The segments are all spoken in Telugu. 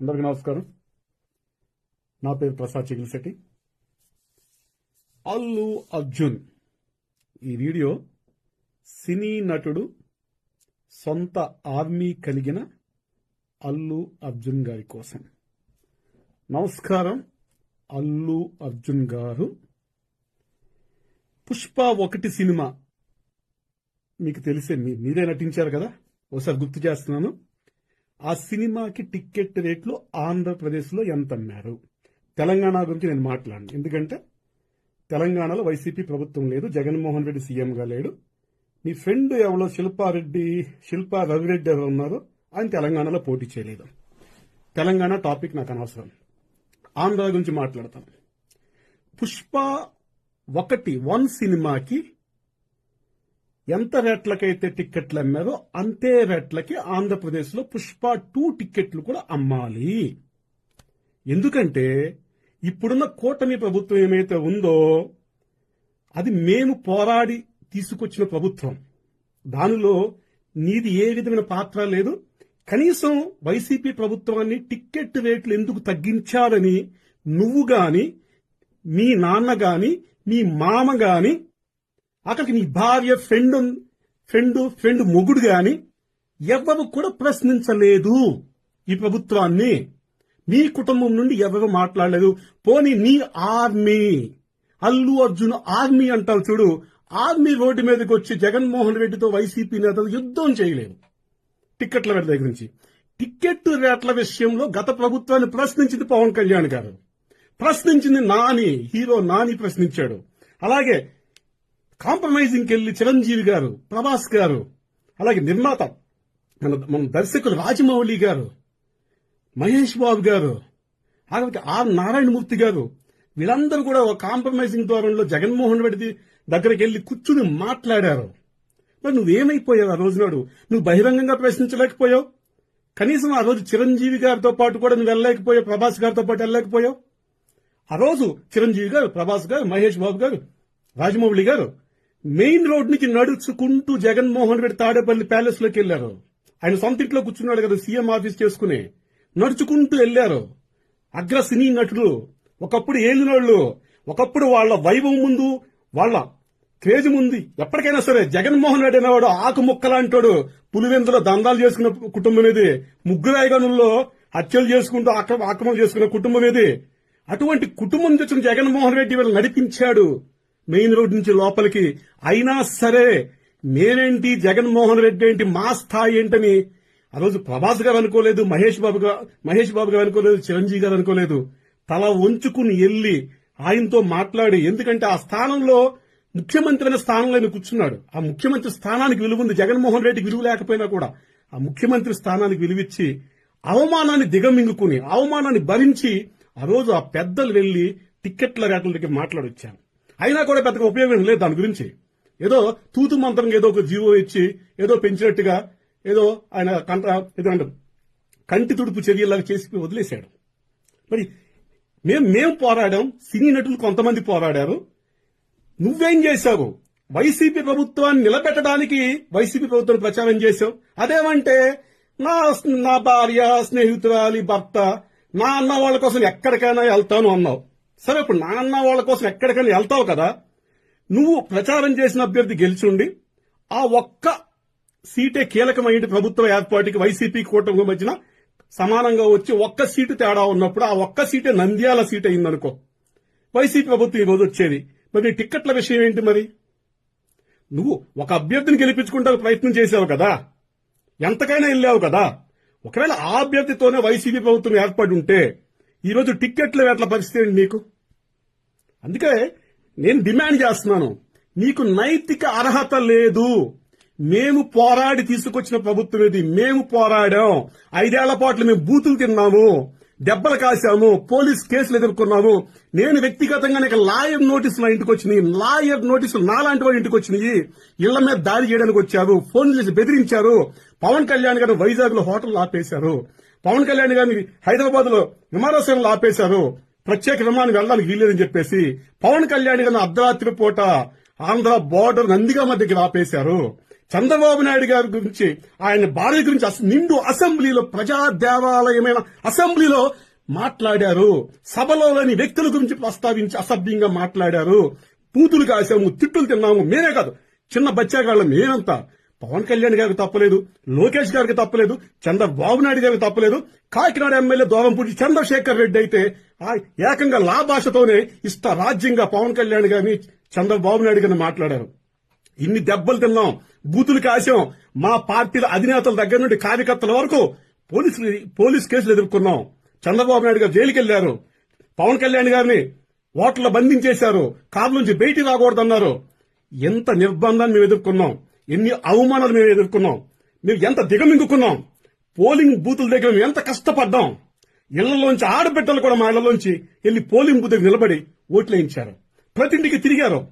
అందరికీ నమస్కారం. నా పేరు ప్రసాద్ చిగిలిశెట్టి అల్లు అర్జున్ ఈ వీడియో సినీ నటుడు సొంత ఆర్మీ కలిగిన అల్లు అర్జున్ గారి కోసం. నమస్కారం అల్లు అర్జున్ గారు. పుష్ప ఒకటి సినిమా మీకు తెలిసే మీ- మీరే నటించారు కదా? ఒకసారి గుర్తు చేస్తున్నాను. ఆ సినిమాకి టిక్కెట్ రేట్లు ఆంధ్రప్రదేశ్లో ఎంత అమ్మారు తెలంగాణ గురించి నేను మాట్లాడను. ఎందుకంటే తెలంగాణలో వైసీపీ ప్రభుత్వం లేదు జగన్మోహన్ రెడ్డి సీఎంగా లేడు. నీ ఫ్రెండ్ ఎవరో శిల్పారెడ్డి శిల్పా రవిరెడ్డి ఎవరు ఉన్నారో ఆయన తెలంగాణలో పోటీ చేయలేదు. తెలంగాణ టాపిక్ నాకు అనవసరం. ఆంధ్ర గురించి మాట్లాడతాను. పుష్ప ఒకటి వన్ సినిమాకి ఎంత రేట్లకైతే టిక్కెట్లు అమ్మారో అంతే రేట్లకి ఆంధ్రప్రదేశ్లో పుష్ప టూ టిక్కెట్లు కూడా అమ్మాలి. ఎందుకంటే ఇప్పుడున్న కూటమి ప్రభుత్వం ఏమైతే ఉందో అది మేము పోరాడి తీసుకొచ్చిన ప్రభుత్వం. దానిలో నీది ఏ విధమైన పాత్ర లేదు. కనీసం వైసీపీ ప్రభుత్వాన్ని టిక్కెట్ రేట్లు ఎందుకు తగ్గించాలని నువ్వు గాని మీ నాన్న గాని మీ మామ గాని అక్కడికి నీ భార్య ఫ్రెండ్ ఫ్రెండ్ ఫ్రెండ్ మొగుడు గాని ఎవరు కూడా ప్రశ్నించలేదు ఈ ప్రభుత్వాన్ని. నీ కుటుంబం నుండి ఎవరు మాట్లాడలేదు. పోనీ నీ ఆర్మీ అల్లు అర్జున్ ఆర్మీ అంటారు చూడు. ఆర్మీ రోడ్డు మీదకి వచ్చి జగన్మోహన్ రెడ్డితో వైసీపీ నేతలు యుద్ధం చేయలేదు టిక్కెట్ల రేట్ల దగ్గర నుంచి. టిక్కెట్ రేట్ల విషయంలో గత ప్రభుత్వాన్ని ప్రశ్నించింది పవన్ కళ్యాణ్ గారు. ప్రశ్నించింది నాని హీరో నాని ప్రశ్నించాడు. అలాగే కాంప్రమైజింగ్కి వెళ్ళి చిరంజీవి గారు ప్రభాస్ గారు అలాగే నిర్మాత మన మన దర్శకులు రాజమౌళి గారు మహేష్ బాబు గారు అలాగే ఆర్ నారాయణమూర్తి గారు వీళ్ళందరూ కూడా ఒక కాంప్రమైజింగ్ ద్వారంలో జగన్మోహన్ రెడ్డి దగ్గరికి వెళ్ళి కూర్చుని మాట్లాడారు. మరి నువ్వేమైపోయావు ఆ రోజు నాడు? నువ్వు బహిరంగంగా ప్రశ్నించలేకపోయావు? కనీసం ఆ రోజు చిరంజీవి గారితో పాటు కూడా నువ్వు వెళ్ళలేకపోయావు ప్రభాస్ గారితో పాటు వెళ్ళలేకపోయావు? ఆ రోజు చిరంజీవి గారు ప్రభాస్ గారు మహేష్ బాబు గారు రాజమౌళి గారు మెయిన్ రోడ్ నుంచి నడుచుకుంటూ జగన్మోహన్ రెడ్డి తాడేపల్లి ప్యాలెస్లోకి వెళ్ళారు ఆయన సొంత ఇంట్లో కూర్చున్నాడు కదా సీఎం ఆఫీస్ చేసుకుని. నడుచుకుంటూ వెళ్ళారు అగ్ర సినీ నటులు ఒకప్పుడు ఏలినోళ్ళు ఒకప్పుడు వాళ్ళ వైభవం ముందు వాళ్ళ క్రేజ్ ముందు. ఎప్పటికైనా సరే జగన్మోహన్ రెడ్డి అనేవాడు ఆకు ముక్కలాంటాడు పులివెందులో దందాలు చేసుకున్న కుటుంబం ఇది. ముగ్గురాయగనుల్లో హత్యలు చేసుకుంటూ ఆక్రమ ఆక్రమణ చేసుకున్న కుటుంబం ఇది. అటువంటి కుటుంబం తెచ్చిన జగన్మోహన్ రెడ్డి వీళ్ళు నడిపించాడు. మెయిన్ రోడ్ నుంచి లోపలికి. అయినా సరే నేనేంటి జగన్మోహన్ రెడ్డి ఏంటి మా స్థాయి ఏంటని ఆ రోజు ప్రభాస్ గారు అనుకోలేదు మహేష్ బాబు మహేష్ బాబు గారు అనుకోలేదు చిరంజీవి గారు అనుకోలేదు. తల వంచుకుని వెళ్ళి ఆయనతో మాట్లాడి ఎందుకంటే ఆ స్థానంలో ముఖ్యమంత్రి అనే స్థానంలో ఆయన కూర్చున్నాడు. ఆ ముఖ్యమంత్రి స్థానానికి విలువ ఉంది జగన్మోహన్ రెడ్డికి విలువ లేకపోయినా కూడా ఆ ముఖ్యమంత్రి స్థానానికి విలువిచ్చి అవమానాన్ని దిగమింగుకుని అవమానాన్ని భరించి ఆ రోజు ఆ పెద్దలు వెళ్ళి టిక్కెట్ల రేట్ల మాట్లాడొచ్చాను అయినా కూడా పెద్దగా ఉపయోగం లేదు దాని గురించి. ఏదో తూతు మంత్రంగా ఏదో ఒక జీవో ఇచ్చి ఏదో పెంచినట్టుగా ఏదో ఆయన కంట ఏదంటే కంటి తుడుపు చర్యలాగా చేసి వదిలేశాడు. మరి మేము మేము పోరాడాం సినీ నటులు కొంతమంది పోరాడారు. నువ్వేం చేశావు? వైసీపీ ప్రభుత్వాన్ని నిలబెట్టడానికి వైసీపీ ప్రభుత్వం ప్రచారం చేశావు. అదేమంటే నా నా భార్య స్నేహితురాలి భర్త నా అన్న వాళ్ళ కోసం ఎక్కడికైనా వెళ్తాను అన్నావు. సరే ఇప్పుడు నాన్న వాళ్ళ కోసం ఎక్కడికైనా వెళ్తావు కదా నువ్వు ప్రచారం చేసిన అభ్యర్థి గెలిచుండి ఆ ఒక్క సీటే కీలకమైన ప్రభుత్వ ఏర్పాటుకి వైసీపీ కూటమి మధ్యన సమానంగా వచ్చి ఒక్క సీటు తేడా ఉన్నప్పుడు ఆ ఒక్క సీటే నంద్యాల సీట్ అయిందనుకో వైసీపీ ప్రభుత్వం ఈ రోజు వచ్చేది. మరి టిక్కెట్ల విషయం ఏంటి మరి? నువ్వు ఒక అభ్యర్థిని గెలిపించుకుంటానికి ప్రయత్నం చేసావు కదా ఎంతకైనా వెళ్ళావు కదా ఒకవేళ ఆ అభ్యర్థితోనే వైసీపీ ప్రభుత్వం ఏర్పడి ఉంటే ఈరోజు టిక్కెట్ల వేట్ల పరిస్థితి ఏంటి నీకు? అందుకే నేను డిమాండ్ చేస్తున్నాను. నీకు నైతిక అర్హత లేదు. మేము పోరాడి తీసుకొచ్చిన ప్రభుత్వం ఇది మేము పోరాడాం. ఐదేళ్ళ పాటు మేము బూతులు తిన్నాము. దెబ్బలు కాశాము. పోలీస్ కేసులు ఎదుర్కొన్నాము. నేను వ్యక్తిగతంగా నీకు లాయర్ నోటీసులు ఇంటికి వచ్చినాయి. లాయర్ నోటీసులు నాలాంటి వాడి ఇంటికి వచ్చినాయి. ఇళ్ళ మీద దాడి చేయడానికి వచ్చారు. ఫోన్ చేసి బెదిరించారు. పవన్ కళ్యాణ్ గారు వైజాగ్లో హోటల్ ఆపేశారు. పవన్ కళ్యాణ్ గారిని హైదరాబాద్లో విమానాశ్రయంలో ఆపేశారు. ప్రత్యేక విమానం వెళ్ళడానికి వీల్లేదని చెప్పేసి పవన్ కళ్యాణ్ గారిని అర్ధరాత్రి పూట ఆంధ్ర బోర్డర్ నందిగామ దగ్గర ఆపేశారు. చంద్రబాబు నాయుడు గారి గురించి ఆయన భార్య గురించి అస- నిండు అసెంబ్లీలో ప్రజా దేవాలయమైన అసెంబ్లీలో మాట్లాడారు. సభలోని వ్యక్తుల గురించి ప్రస్తావించి అసభ్యంగా మాట్లాడారు. పూతులు కాసాము తిట్టులు తిన్నాము మేమే కాదు. చిన్న బచ్చాగాళ్ళం మేమంతా. పవన్ కళ్యాణ్ గారికి తప్పలేదు లోకేష్ గారికి తప్పలేదు చంద్రబాబు నాయుడు గారికి తప్పలేదు కాకినాడ ఎమ్మెల్యే దోవంపూడి చంద్రశేఖర్ రెడ్డి అయితే ఏకంగా లా భాషతోనే ఇష్ట రాజ్యంగా పవన్ కళ్యాణ్ గారిని చంద్రబాబు నాయుడు గారిని మాట్లాడారు. ఇన్ని దెబ్బలు తిన్నాం బూతులు కాశాం మా పార్టీల అధినేతల దగ్గర నుండి కార్యకర్తల వరకు పోలీసులు పోలీస్ కేసులు ఎదుర్కొన్నాం. చంద్రబాబు నాయుడు గారు జైలుకి వెళ్ళారు పవన్ కళ్యాణ్ గారిని ఓట్ల బంధించేశారు. కారు నుంచి బయటికి రాకూడదన్నారు. ఎంత నిర్బంధాన్ని మేము ఎదుర్కొన్నాం. ఎన్ని అవమానాలు మేము ఎదుర్కొన్నాం. మేము ఎంత దిగమింగుకున్నాం. పోలింగ్ బూతుల దగ్గర మేము ఎంత కష్టపడ్డాం. ఇళ్ళలోంచి ఆడబిడ్డలు కూడా మా ఇళ్ళలోంచి వెళ్ళి పోలింగ్ బూత్ దగ్గర నిలబడి ఓట్లు వేయించారు. ప్రతి ఇంటికి తిరిగారు.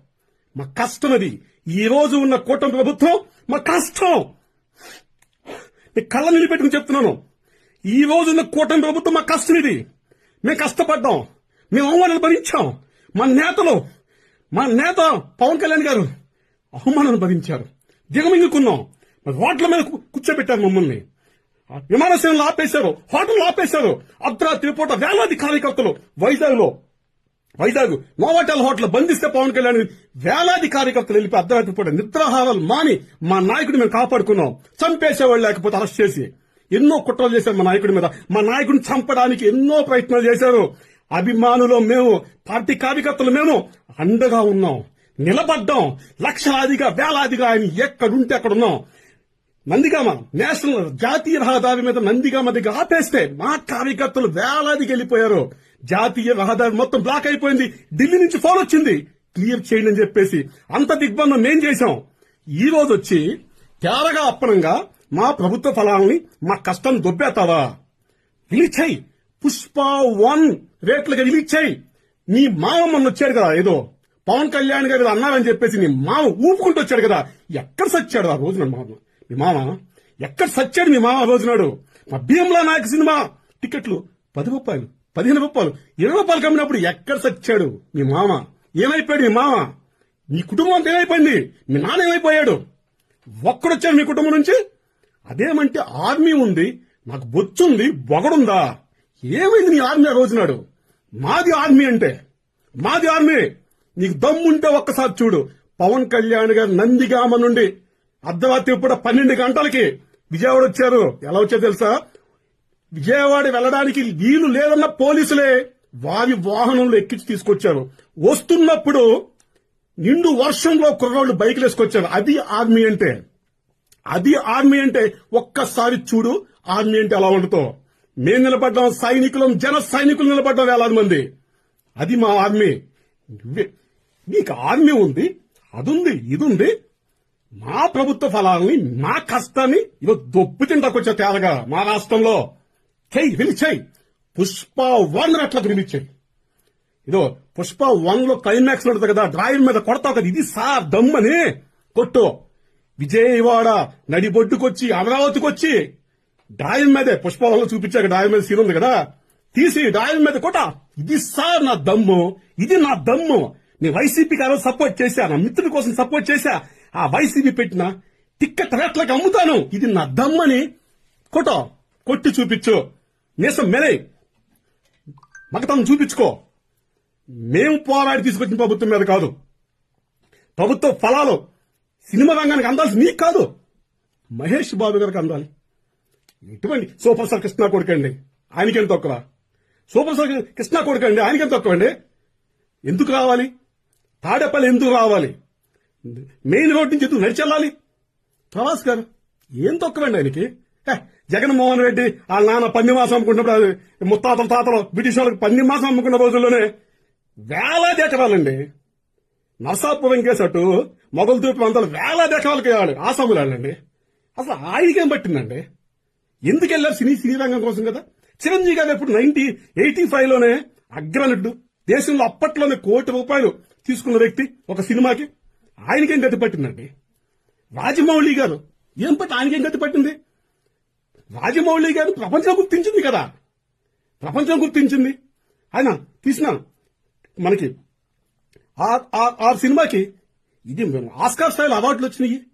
మా కష్టం అది. ఈ రోజు ఉన్న కూటమి ప్రభుత్వం మా కష్టం. నేను కళ్ళ నిలబెట్టుకుని చెప్తున్నాను. ఈ రోజు ఉన్న కూటమి ప్రభుత్వం మా కష్టం ఇది. మేము కష్టపడ్డాం. మేము అవమానాలు భరించాం. మా నేతలు మా నేత పవన్ కళ్యాణ్ గారు అవమానాలు భరించారు. దిగమింగుకున్నాం. మరి హోటల్ మీద కూర్చోబెట్టారు మమ్మల్ని. ఆ విమానాశ్రయంలో ఆపేశారు. హోటల్ ఆపేశారు. అర్ధరాత్రి పూట వేలాది కార్యకర్తలు వైజాగ్లో వైజాగ్ నోవాటల్ హోటల్ బంధిస్తే పవన్ కళ్యాణ్ వేలాది కార్యకర్తలు వెళ్ళిపోయి అర్ధరాత్రి పూట నిద్రాహారాలు మాని మా నాయకుడిని మేము కాపాడుకున్నాం. చంపేసేవాళ్ళు లేకపోతే అరెస్ట్ చేసి ఎన్నో కుట్రలు చేశారు మా నాయకుడి మీద. మా నాయకుడిని చంపడానికి ఎన్నో ప్రయత్నాలు చేశారు. అభిమానులు మేము పార్టీ కార్యకర్తలు మేము అండగా ఉన్నాం. నిలబడ్డాం. లక్షలాదిగా వేలాదిగా ఆయన ఎక్కడుంటే అక్కడ ఉన్నాం నందిగామ నేషనల్ జాతీయ రహదారి మీద నందిగామ దగ్గర ఆపేస్తే మా కార్యకర్తలు వేలాదికి వెళ్ళిపోయారు జాతీయ రహదారి మొత్తం బ్లాక్ అయిపోయింది. ఢిల్లీ నుంచి ఫోన్ వచ్చింది. క్లియర్ చేయండి అని చెప్పేసి అంత దిగ్బంధం మేం చేశాం. ఈ రోజు వచ్చి తేరగా అప్పనంగా మా ప్రభుత్వ ఫలాలని మా కష్టం దొబ్బేతావా? రిలీజ్ చేయి. పుష్ప వన్ రేట్లుగా రిలీజ్ చేయి. నీ మామ మొన్న వచ్చాడు కదా ఏదో. పవన్ కళ్యాణ్ గారు అన్నారని చెప్పేసి నీ మామ ఊపుకుంటూ వచ్చాడు కదా. ఎక్కడ సచ్చాడు ఆ రోజున మామ మీ మామ? ఎక్కడ సచ్చాడు మీ మామ ఆ రోజునాడు మా భీమ్లా నాయక సినిమా. టికెట్లు పది రూపాయలు పదిహేను రూపాయలు ఇరవై రూపాయలు కమ్మినప్పుడు ఎక్కడ సచ్చాడు మీ మామ? ఏమైపోయాడు మీ మామ? మీ కుటుంబం అంతా ఏమైపోయింది? మీ నాన్న ఏమైపోయాడు? ఒక్కడొచ్చాడు మీ కుటుంబం నుంచి? అదేమంటే ఆర్మీ ఉంది నాకు బొచ్చుంది బొగడుందా? ఏమైంది నీ ఆర్మీ ఆ రోజునాడు మాది ఆర్మీ అంటే. మాది ఆర్మీ. నీకు దమ్ముంటే ఒక్కసారి చూడు. పవన్ కళ్యాణ్ గారు నందిగామ నుండి అర్ధరాత్రి పూట పన్నెండు గంటలకి విజయవాడ వచ్చారు. ఎలా వచ్చారు తెలుసా? విజయవాడ వెళ్ళడానికి వీలు లేదన్న పోలీసులే వారి వాహనంలో ఎక్కించి తీసుకొచ్చారు. వస్తున్నప్పుడు నిండు వర్షంలో కుర్రాళ్ళు బైకులు వేసుకొచ్చారు. అది ఆర్మీ అంటే. అది ఆర్మీ అంటే ఒక్కసారి చూడు ఆర్మీ అంటే ఎలా ఉండతో మేము నిలబడ్డాం సైనికులం జన సైనికులు నిలబడ్డాం వేలాది మంది. అది మా ఆర్మీ. నువ్వే నీకు ఆర్మీ ఉంది అదుంది ఇదుంది. మా ప్రభుత్వ ఫలాల్ని మా కష్టాన్ని ఇదో దొబ్బు తింటాకొచ్చా తేలగా మా రాష్ట్రంలో. చెయ్యి రిలీజ్ పుష్ప వన్ రెట్లకు రిలీజ్ ఇదో పుష్ప వన్లో క్లైమాక్స్ ఉంటుంది కదా డ్రాయింగ్ మీద కొడతావు కదా ఇది సార్ దమ్మని. కొట్టు. విజయవాడ నడిబొడ్డుకొచ్చి అమరావతికొచ్చి డ్రాయివ్ మీదే పుష్ప వన్లో చూపించాక డ్రాయివ్ మీద సీన్ ఉంది కదా. తీసి డ్రాయివ్ మీద కొట్ట. ఇది సార్ నా దమ్ము ఇది నా దమ్ము. నేను వైసీపీకి ఆ రోజు సపోర్ట్ చేశా నా మిత్రుడి కోసం సపోర్ట్ చేశా. ఆ వైసీపీ పెట్టిన టిక్కెట్ రేట్లకు అమ్ముతాను. ఇది నా దమ్మని కొట్టో కొట్టి చూపించు. నేసం మెలై మగతం చూపించుకో. మేము పోరాడి తీసుకొచ్చిన ప్రభుత్వం మీద కాదు. ప్రభుత్వ ఫలాలు సినిమా రంగానికి అందాల్సి నీకు కాదు. మహేష్ బాబు గారికి అందాలి. ఎటువంటి సూపర్ స్టార్ కృష్ణ కొడుకండి ఆయనకేం తక్కువ? సూపర్ స్టార్ కృష్ణ కొడుకండి ఆయనకేం తక్కువ అండి? ఎందుకు రావాలి? తాడేపల్లి ఎందుకు రావాలి? మెయిన్ రోడ్ నుంచి ఎందుకు నడిచెళ్ళాలి? ప్రవాస్ గారు ఏం తక్కువండి ఆయనకి? జగన్మోహన్ రెడ్డి వాళ్ళ నాన్న పంది మాసం అమ్ముకున్నప్పుడు ముత్తాతల తాతలు బ్రిటిష్ వాళ్ళకి పంది మాసం అమ్ముకున్న రోజుల్లోనే వేలాది ఎకరాలండి నర్సాపురం కేసట్టు మొగలు తూపు ప్రాంతాలు వేలాది ఎకరాలకి వెళ్ళాలి ఆసాములు వెళ్ళండి అసలు ఆయనకేం పట్టిందండి? ఎందుకు వెళ్ళారు సినీ సినీ రంగం కోసం కదా? చిరంజీవి గారు ఎప్పుడు నైన్టీ ఎయిటీ ఫైవ్లోనే అగ్రనటుడు. దేశంలో అప్పట్లోనే కోటి రూపాయలు తీసుకున్న వ్యక్తి ఒక సినిమాకి ఆయనకేం గతి పట్టిందండి? రాజమౌళి గారు ఏం పట్టి ఆయనకేం గతి పట్టింది? రాజమౌళి గారు ప్రపంచం గుర్తించింది కదా. ప్రపంచం గుర్తించింది. ఆయన తీసిన మనకి ఆ- ఆ- సినిమాకి ఇది ఆస్కార్ స్థాయిలో అవార్డులు వచ్చినాయి.